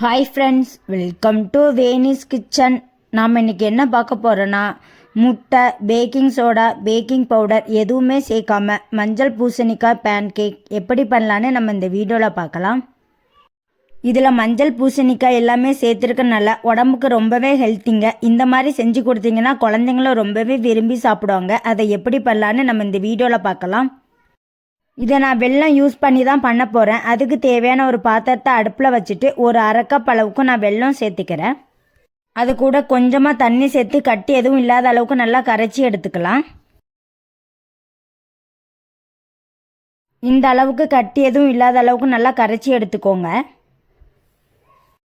Hi friends welcome to Vani's kitchen நாம் இன்றைக்கி என்ன பார்க்க போகிறோன்னா முட்டை பேக்கிங் சோடா பேக்கிங் பவுடர் எதுவுமே சேர்க்காம மஞ்சள் பூசணிக்காய் பேன் கேக் எப்படி பண்ணலான்னு நம்ம இந்த வீடியோவில் பார்க்கலாம். இதில் மஞ்சள் பூசணிக்காய் எல்லாமே சேர்த்துருக்கனால உடம்புக்கு ரொம்பவே ஹெல்த்திங்க இந்த மாதிரி செஞ்சு கொடுத்தீங்கன்னா குழந்தைங்களும் ரொம்பவே விரும்பி சாப்பிடுவாங்க. அதை எப்படி பண்ணலான்னு நம்ம இந்த வீடியோவில் பார்க்கலாம். இதை நான் வெல்லம் யூஸ் பண்ணி தான் பண்ண போகிறேன் அதுக்கு தேவையான ஒரு பாத்திரத்தை அடுப்பில் வச்சுட்டு ஒரு அரைக்கப் அளவுக்கு நான் வெல்லம் சேர்த்துக்கிறேன். அது கூட கொஞ்சமாக தண்ணி சேர்த்து கட்டி எதுவும் இல்லாத அளவுக்கு நல்லா கரைச்சி எடுத்துக்கலாம். இந்த அளவுக்கு கட்டி எதுவும் இல்லாத அளவுக்கு நல்லா கரைச்சி எடுத்துக்கோங்க.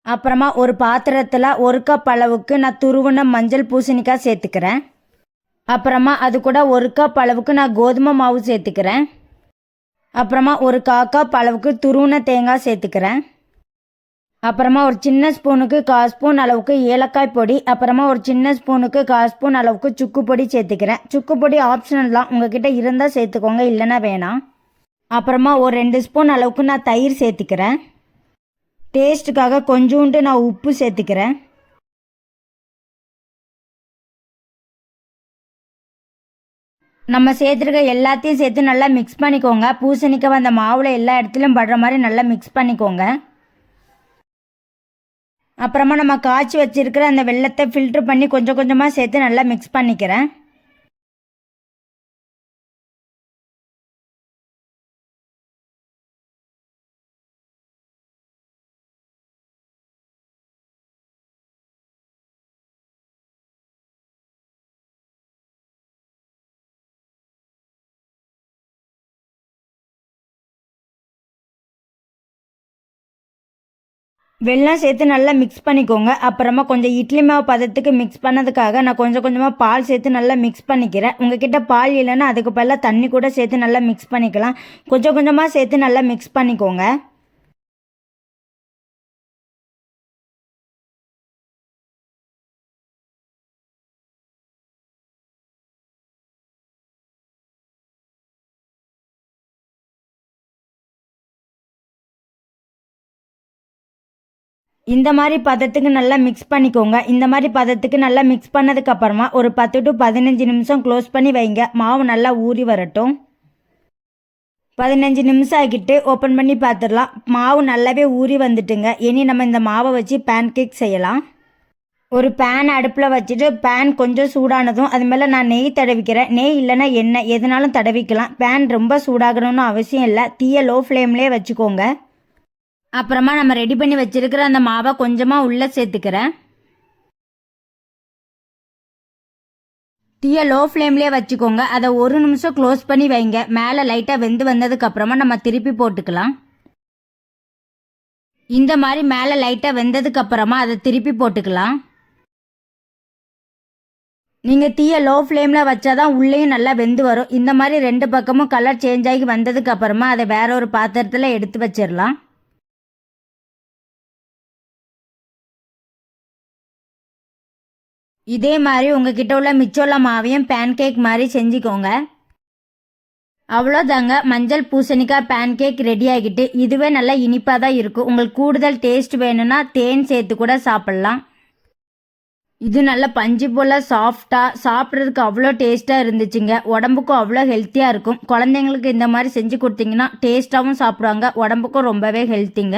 அப்புறமா ஒரு பாத்திரத்தில் ஒரு கப் அளவுக்கு நான் துருவின மஞ்சள் பூசணிக்காய் சேர்த்துக்கிறேன். அப்புறமா அது கூட ஒரு கப் அளவுக்கு நான் கோதுமை மாவு சேர்த்துக்கிறேன். அப்புறமா ஒரு காக்கா அளவுக்கு துருவின தேங்காய் சேர்த்துக்கிறேன். அப்புறமா ஒரு சின்ன ஸ்பூனுக்கு கால் ஸ்பூன் அளவுக்கு ஏலக்காய் பொடி அப்புறமா ஒரு சின்ன ஸ்பூனுக்கு கால் ஸ்பூன் அளவுக்கு சுக்கு பொடி சேர்த்துக்கிறேன். சுக்கு பொடி ஆப்ஷனல் தான். உங்ககிட்ட இருந்தால் சேர்த்துக்கோங்க இல்லைன்னா வேணாம். அப்புறமா ஒரு ரெண்டு ஸ்பூன் அளவுக்கு நான் தயிர் சேர்த்துக்கிறேன். டேஸ்ட்டுக்காக கொஞ்சோண்டு நான் உப்பு சேர்த்துக்கிறேன். நம்ம சேர்த்துருக்க எல்லாத்தையும் சேர்த்து நல்லா மிக்ஸ் பண்ணிக்கோங்க. பூசணிக்காய் அந்த மாவில் எல்லா இடத்துலையும் படுற மாதிரி நல்லா மிக்ஸ் பண்ணிக்கோங்க. அப்புறமா நம்ம காய்ச்சி வச்சிருக்கிற அந்த வெள்ளத்தை ஃபில்ட்ரு பண்ணி கொஞ்சம் கொஞ்சமாக சேர்த்து நல்லா மிக்ஸ் பண்ணிக்கிறேன். வெள்ளம் சேர்த்து நல்லா மிக்ஸ் பண்ணிக்கோங்க. அப்புறமா கொஞ்சம் இட்லி மாவு பதத்துக்கு மிக்ஸ் பண்ணதுக்காக நான் கொஞ்சம் கொஞ்சமாக பால் சேர்த்து நல்லா மிக்ஸ் பண்ணிக்கிறேன். உங்ககிட்ட பால் இல்லைன்னா அதுக்கு பதிலாக தண்ணி கூட சேர்த்து நல்லா மிக்ஸ் பண்ணிக்கலாம். கொஞ்சம் கொஞ்சமாக சேர்த்து நல்லா மிக்ஸ் பண்ணிக்கோங்க. இந்த மாதிரி பதத்துக்கு நல்லா மிக்ஸ் பண்ணிக்கோங்க. இந்த மாதிரி பதத்துக்கு நல்லா மிக்ஸ் பண்ணதுக்கப்புறமா ஒரு பத்து டு பதினஞ்சு நிமிஷம் க்ளோஸ் பண்ணி வைங்க. மாவு நல்லா ஊறி வரட்டும். பதினஞ்சு நிமிஷம் ஆகிட்டு ஓப்பன் பண்ணி பார்த்துடலாம் மாவு நல்லாவே ஊறி வந்துட்டுங்க. இனி நம்ம இந்த மாவை வச்சு பேன் கேக் செய்யலாம். ஒரு பேன் அடுப்பில் வச்சுட்டு பேன் கொஞ்சம் சூடானதும் அது மேலே நான் நெய் தடவிக்கிறேன். நெய் இல்லைன்னா எண்ணெய். எதுனாலும் தடவிக்கலாம். பேன் ரொம்ப சூடாகணும்னு அவசியம் இல்லை. தீய லோ ஃப்ளேம்லேயே வச்சுக்கோங்க. அப்புறமா நம்ம ரெடி பண்ணி வச்சிருக்கிற அந்த மாவை கொஞ்சமாக உள்ளே சேர்த்துக்கிறேன். தீயை லோ ஃப்ளேம்லேயே வச்சுக்கோங்க. அதை ஒரு நிமிஷம் க்ளோஸ் பண்ணி வைங்க. மேலே லைட்டாக வெந்து வந்ததுக்கு அப்புறமா நம்ம திருப்பி போட்டுக்கலாம். இந்த மாதிரி மேலே லைட்டாக வெந்ததுக்கு அப்புறமா அதை திருப்பி போட்டுக்கலாம். நீங்கள் தீயை லோ ஃப்ளேமில் வச்சாதான் உள்ளேயும் நல்லா வெந்து வரும். இந்த மாதிரி ரெண்டு பக்கமும் கலர் சேஞ்ச் ஆகி வந்ததுக்கு அப்புறமா அதை வேற ஒரு பாத்திரத்தில் எடுத்து வச்சிடலாம் இதே மாதிரி உங்ககிட்ட உள்ள மிச்சோள்ள மாவையும் பேன் கேக் மாதிரி செஞ்சுக்கோங்க. அவ்வளோதாங்க. மஞ்சள் பூசணிக்காய் பேன் கேக் ரெடி ஆகிட்டு இதுவே நல்லா இனிப்பாக தான் இருக்கும். உங்களுக்கு கூடுதல் டேஸ்ட் வேணும்னா தேன் சேர்த்து கூட சாப்பிட்லாம். இது நல்ல பஞ்சு போல் சாஃப்டாக சாப்பிட்றதுக்கு அவ்வளோ டேஸ்ட்டாக இருந்துச்சுங்க. உடம்புக்கும் அவ்வளோ ஹெல்த்தியாக இருக்கும். குழந்தைங்களுக்கு இந்த மாதிரி செஞ்சு கொடுத்தீங்கன்னா டேஸ்ட்டாகவும் சாப்பிடுவாங்க. உடம்புக்கும் ரொம்பவே ஹெல்த்திங்க